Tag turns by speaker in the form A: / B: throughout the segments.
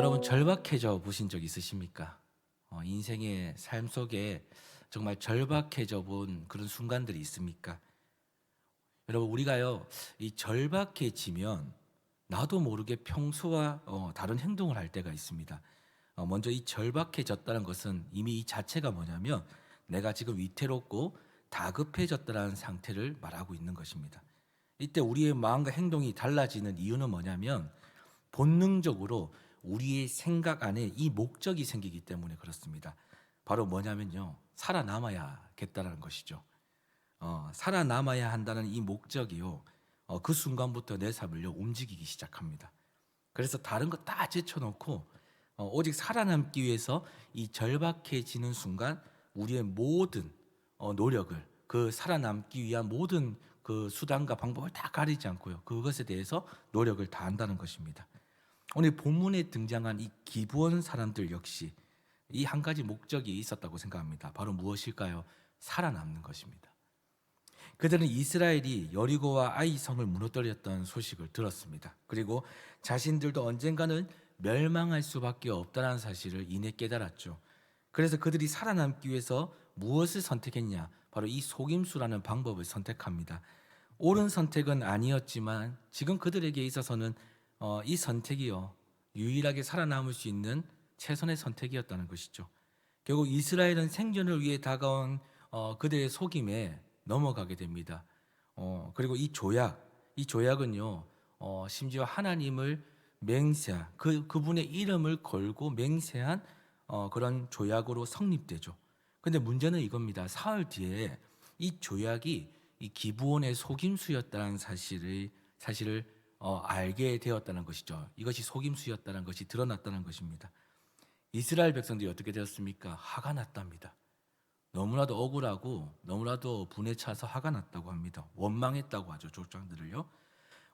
A: 여러분 절박해져 보신 적 있으십니까? 어, 인생의 삶 속에 정말 절박해져 본 그런 순간들이 있습니까? 여러분 우리가요 이 절박해지면 나도 모르게 평소와 어, 다른 행동을 할 때가 있습니다. 어, 먼저 이 절박해졌다는 것은 이미 이 자체가 뭐냐면 내가 지금 위태롭고 다급해졌다는 상태를 말하고 있는 것입니다. 이때 우리의 마음과 행동이 달라지는 이유는 뭐냐면 본능적으로 우리의 생각 안에 이 목적이 생기기 때문에 그렇습니다. 바로 뭐냐면요. 살아남아야겠다라는 것이죠. 어, 살아남아야 한다는 이 목적이요. 어, 그 순간부터 내 삶을요 움직이기 시작합니다. 그래서 다른 거 다 제쳐놓고 어, 오직 살아남기 위해서 이 절박해지는 순간 우리의 모든 어, 노력을 그 살아남기 위한 모든 그 수단과 방법을 다 가리지 않고요 그것에 대해서 노력을 다한다는 것입니다. 오늘 본문에 등장한 이 기부원 사람들 역시 이 한 가지 목적이 있었다고 생각합니다. 바로 무엇일까요? 살아남는 것입니다. 그들은 이스라엘이 여리고와 아이 성을 무너뜨렸던 소식을 들었습니다. 그리고 자신들도 언젠가는 멸망할 수밖에 없다는 사실을 이내 깨달았죠. 그래서 그들이 살아남기 위해서 무엇을 선택했냐? 바로 이 속임수라는 방법을 선택합니다. 옳은 선택은 아니었지만 지금 그들에게 있어서는 어, 이 선택이요 유일하게 살아남을 수 있는 최선의 선택이었다는 것이죠. 결국 이스라엘은 생존을 위해 다가온 어, 그들의 속임에 넘어가게 됩니다. 어, 그리고 이 조약, 이 조약은요, 어, 심지어 하나님을 맹세한 그 그분의 이름을 걸고 맹세한 어, 그런 조약으로 성립되죠. 근데 문제는 이겁니다. 사흘 뒤에 이 조약이 이 기부원의 속임수였다는 사실을 사실을 어, 알게 되었다는 것이죠. 이것이 속임수였다는 것이 드러났다는 것입니다. 이스라엘 백성들이 어떻게 되었습니까? 화가 났답니다. 너무나도 억울하고 너무나도 분에 차서 화가 났다고 합니다. 원망했다고 하죠. 족장들을요.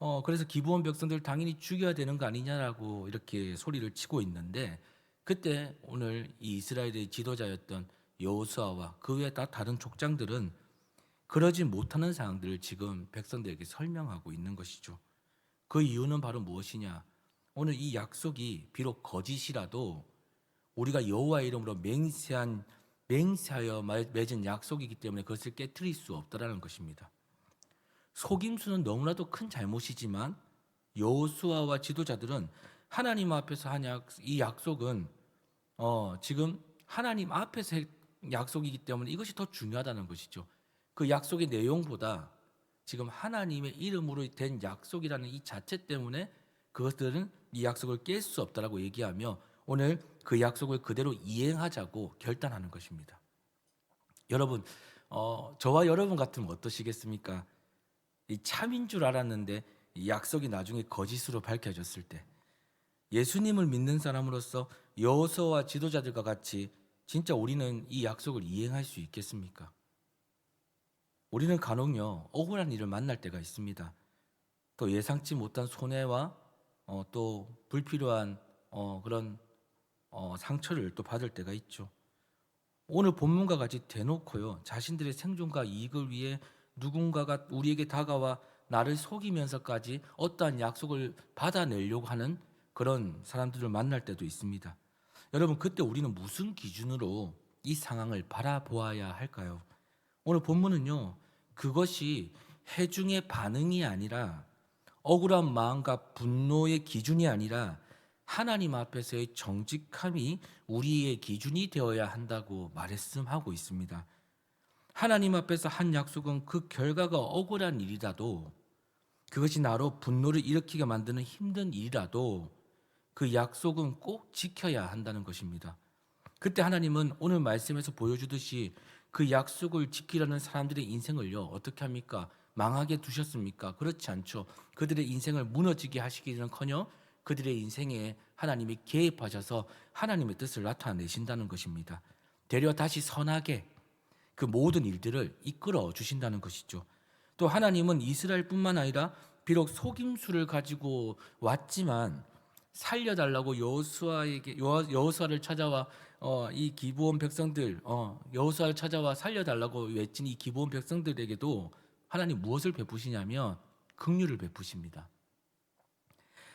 A: 어, 그래서 기부원 백성들 당연히 죽여야 되는 거 아니냐라고 이렇게 소리를 치고 있는데 그때 오늘 이 이스라엘의 지도자였던 여호수아와 그 외에 다 다른 족장들은 그러지 못하는 상황들을 지금 백성들에게 설명하고 있는 것이죠. 그 이유는 바로 무엇이냐? 오늘 이 약속이 비록 거짓이라도 우리가 여호와의 이름으로 맹세한 맹세하여 맺은 약속이기 때문에 그것을 깨뜨릴 수 없다라는 것입니다. 속임수는 너무나도 큰 잘못이지만 여호수아와 지도자들은 하나님 앞에서 한 약, 이 약속은 어, 지금 하나님 앞에서 약속이기 때문에 이것이 더 중요하다는 것이죠. 그 약속의 내용보다 지금 하나님의 이름으로 된 약속이라는 이 자체 때문에 그것들은 이 약속을 깰 수 없다라고 얘기하며 오늘 그 약속을 그대로 이행하자고 결단하는 것입니다. 여러분, 어, 저와 여러분 같으면 어떠시겠습니까? 이 참인 줄 알았는데 이 약속이 나중에 거짓으로 밝혀졌을 때 예수님을 믿는 사람으로서 여호수아와 지도자들과 같이 진짜 우리는 이 약속을 이행할 수 있겠습니까? 우리는 간혹요 억울한 일을 만날 때가 있습니다. 또 예상치 못한 손해와 어, 또 불필요한 어, 그런 어, 상처를 또 받을 때가 있죠. 오늘 본문과 같이 대놓고요 자신들의 생존과 이익을 위해 누군가가 우리에게 다가와 나를 속이면서까지 어떠한 약속을 받아내려고 하는 그런 사람들을 만날 때도 있습니다. 여러분 그때 우리는 무슨 기준으로 이 상황을 바라보아야 할까요? 오늘 본문은요 그것이 해중의 반응이 아니라 억울한 마음과 분노의 기준이 아니라 하나님 앞에서의 정직함이 우리의 기준이 되어야 한다고 말씀하고 있습니다. 하나님 앞에서 한 약속은 그 결과가 억울한 일이라도 그것이 나로 분노를 일으키게 만드는 힘든 일이라도 그 약속은 꼭 지켜야 한다는 것입니다. 그때 하나님은 오늘 말씀에서 보여주듯이 그 약속을 지키려는 사람들의 인생을요 어떻게 합니까? 망하게 두셨습니까? 그렇지 않죠. 그들의 인생을 무너지게 하시기는커녕 그들의 인생에 하나님이 개입하셔서 하나님의 뜻을 나타내신다는 것입니다. 되려 다시 선하게 그 모든 일들을 이끌어 주신다는 것이죠. 또 하나님은 이스라엘뿐만 아니라 비록 속임수를 가지고 왔지만 살려달라고 여호수아에게 여호수아를 찾아와 어, 이 기부원 백성들 어, 여호수아를 찾아와 살려달라고 외친 이 기부원 백성들에게도 하나님 무엇을 베푸시냐면 긍휼을 베푸십니다.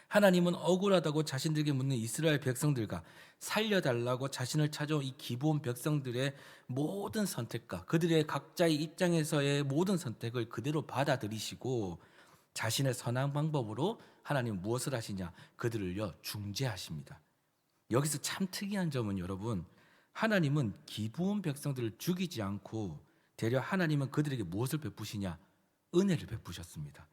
A: 하나님은 억울하다고 자신들에게 묻는 이스라엘 백성들과 살려달라고 자신을 찾아온 이 기본 백성들의 모든 선택과 그들의 각자의 입장에서의 모든 선택을 그대로 받아들이시고 자신의 선한 방법으로 하나님 무엇을 하시냐 그들을요 중재하십니다. 여기서 참 특이한 점은 여러분 하나님은 기부온 백성들을 죽이지 않고 되려 하나님은 그들에게 무엇을 베푸시냐 은혜를 베푸셨습니다.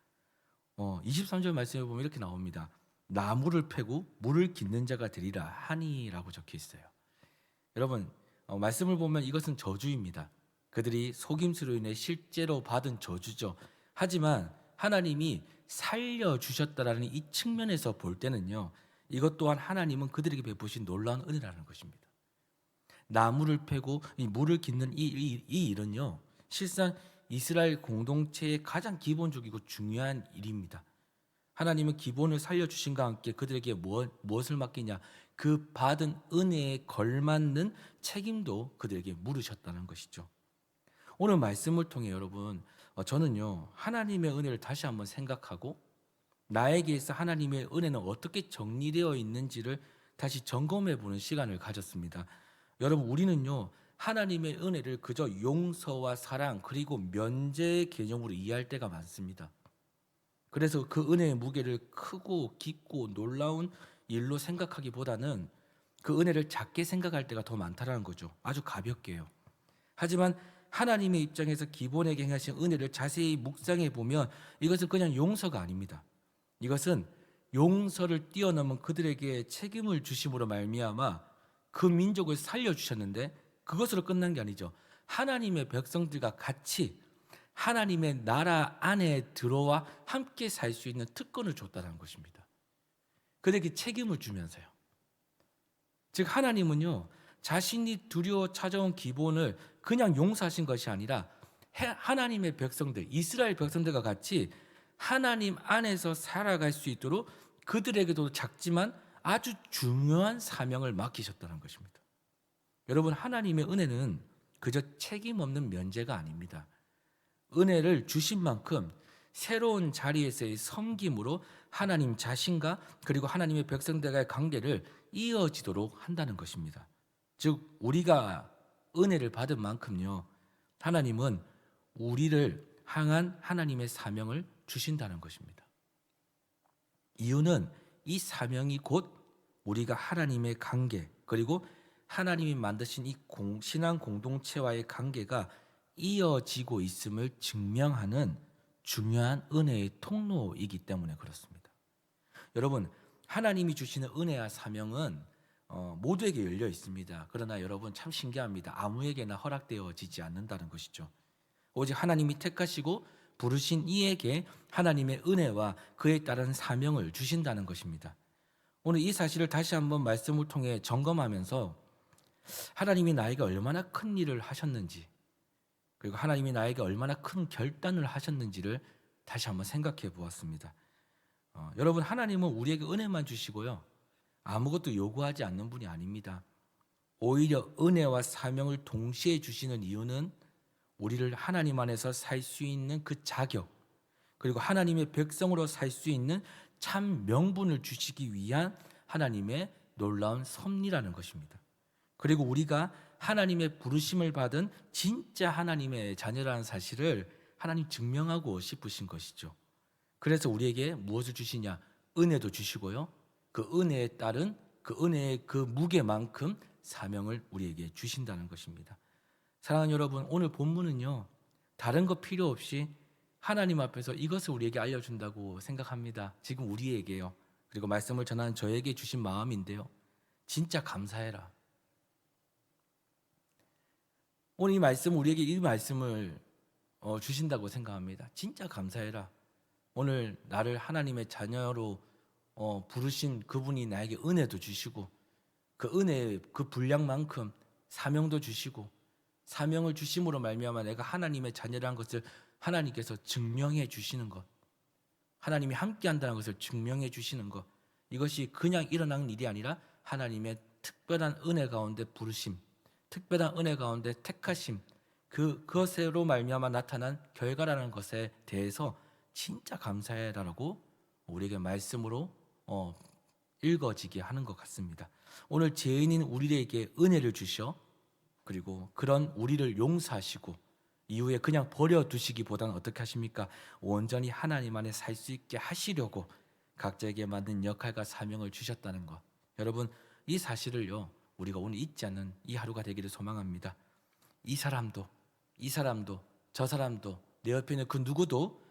A: 어, 23절 말씀에 보면 이렇게 나옵니다. 나무를 패고 물을 깃는 자가 되리라 하니라고 적혀 있어요. 여러분 어, 말씀을 보면 이것은 저주입니다. 그들이 속임수로 인해 실제로 받은 저주죠. 하지만 하나님이 살려 주셨다라는 이 측면에서 볼 때는요. 이것 또한 하나님은 그들에게 베푸신 놀라운 은혜라는 것입니다. 나무를 패고 이 물을 깃는 이, 이, 이 일은요. 실상 이스라엘 공동체의 가장 기본적이고 중요한 일입니다. 하나님은 기본을 살려 주신과 함께 그들에게 무엇, 무엇을 맡기냐? 그 받은 은혜에 걸맞는 책임도 그들에게 물으셨다는 것이죠. 오늘 말씀을 통해 여러분 어, 저는요 하나님의 은혜를 다시 한번 생각하고 나에게 있어 하나님의 은혜는 어떻게 정리되어 있는지를 다시 점검해 보는 시간을 가졌습니다. 여러분 우리는요 하나님의 은혜를 그저 용서와 사랑 그리고 면제의 개념으로 이해할 때가 많습니다. 그래서 그 은혜의 무게를 크고 깊고 놀라운 일로 생각하기보다는 그 은혜를 작게 생각할 때가 더 많다라는 거죠. 아주 가볍게요. 하지만 하나님의 입장에서 기본에게 행하신 은혜를 자세히 묵상해 보면 이것은 그냥 용서가 아닙니다. 이것은 용서를 뛰어넘은 그들에게 책임을 주심으로 말미암아 그 민족을 살려 주셨는데 그것으로 끝난 게 아니죠. 하나님의 백성들과 같이 하나님의 나라 안에 들어와 함께 살 수 있는 특권을 줬다는 것입니다. 그들에게 책임을 주면서요. 즉 하나님은요 자신이 두려워 찾아온 기본을 그냥 용서하신 것이 아니라 하나님의 백성들 이스라엘 백성들과 같이 하나님 안에서 살아갈 수 있도록 그들에게도 작지만 아주 중요한 사명을 맡기셨다는 것입니다. 여러분 하나님의 은혜는 그저 책임 없는 면제가 아닙니다. 은혜를 주신 만큼 새로운 자리에서의 섬김으로 하나님 자신과 그리고 하나님의 백성들과의 관계를 이어지도록 한다는 것입니다. 즉 우리가 은혜를 받은 만큼요 하나님은 우리를 향한 하나님의 사명을 주신다는 것입니다. 이유는 이 사명이 곧 우리가 하나님의 관계 그리고 하나님이 만드신 이 공, 신앙 공동체와의 관계가 이어지고 있음을 증명하는 중요한 은혜의 통로이기 때문에 그렇습니다. 여러분, 하나님이 주시는 은혜와 사명은 어, 모두에게 열려 있습니다. 그러나 여러분 참 신기합니다. 아무에게나 허락되어지지 않는다는 것이죠. 오직 하나님이 택하시고 부르신 이에게 하나님의 은혜와 그에 따른 사명을 주신다는 것입니다. 오늘 이 사실을 다시 한번 말씀을 통해 점검하면서 하나님이 나에게 얼마나 큰 일을 하셨는지 그리고 하나님이 나에게 얼마나 큰 결단을 하셨는지를 다시 한번 생각해 보았습니다. 어, 여러분 하나님은 우리에게 은혜만 주시고요 아무것도 요구하지 않는 분이 아닙니다. 오히려 은혜와 사명을 동시에 주시는 이유는 우리를 하나님 안에서 살 수 있는 그 자격 그리고 하나님의 백성으로 살 수 있는 참 명분을 주시기 위한 하나님의 놀라운 섭리라는 것입니다. 그리고 우리가 하나님의 부르심을 받은 진짜 하나님의 자녀라는 사실을 하나님 증명하고 싶으신 것이죠. 그래서 우리에게 무엇을 주시냐? 은혜도 주시고요. 그 은혜에 따른 그 은혜의 그 무게만큼 사명을 우리에게 주신다는 것입니다. 사랑하는 여러분, 오늘 본문은요. 다른 거 필요 없이 하나님 앞에서 이것을 우리에게 알려준다고 생각합니다. 지금 우리에게요. 그리고 말씀을 전하는 저에게 주신 마음인데요. 진짜 감사해라. 오늘 이 말씀 우리에게 이 말씀을 어, 주신다고 생각합니다. 진짜 감사해라. 오늘 나를 하나님의 자녀로 어, 부르신 그분이 나에게 은혜도 주시고 그 은혜의 그 분량만큼 사명도 주시고 사명을 주심으로 말미암아 내가 하나님의 자녀라는 것을 하나님께서 증명해 주시는 것 하나님이 함께 한다는 것을 증명해 주시는 것 이것이 그냥 일어나는 일이 아니라 하나님의 특별한 은혜 가운데 부르심 특별한 은혜 가운데 택하심 그 그것으로 말미암아 나타난 결과라는 것에 대해서 진짜 감사해라라고 우리에게 말씀으로 어, 읽어지게 하는 것 같습니다. 오늘 죄인인 우리에게 은혜를 주셔 그리고 그런 우리를 용서하시고 이후에 그냥 버려두시기보다는 어떻게 하십니까? 온전히 하나님 안에 살 수 있게 하시려고 각자에게 맞는 역할과 사명을 주셨다는 것. 여러분 이 사실을요 우리가 오늘 잊지 않는 이 하루가 되기를 소망합니다. 이 사람도 이 사람도 저 사람도 내 옆에 있는 그 누구도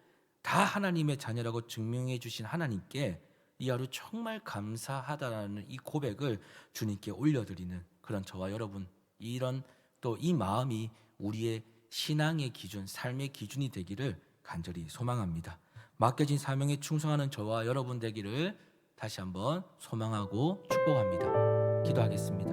A: 다 하나님의 자녀라고 증명해 주신 하나님께 이 하루 정말 감사하다라는 이 고백을 주님께 올려드리는 그런 저와 여러분 이런 또 이 마음이 우리의 신앙의 기준, 삶의 기준이 되기를 간절히 소망합니다. 맡겨진 사명에 충성하는 저와 여러분 되기를 다시 한번 소망하고 축복합니다. 기도하겠습니다.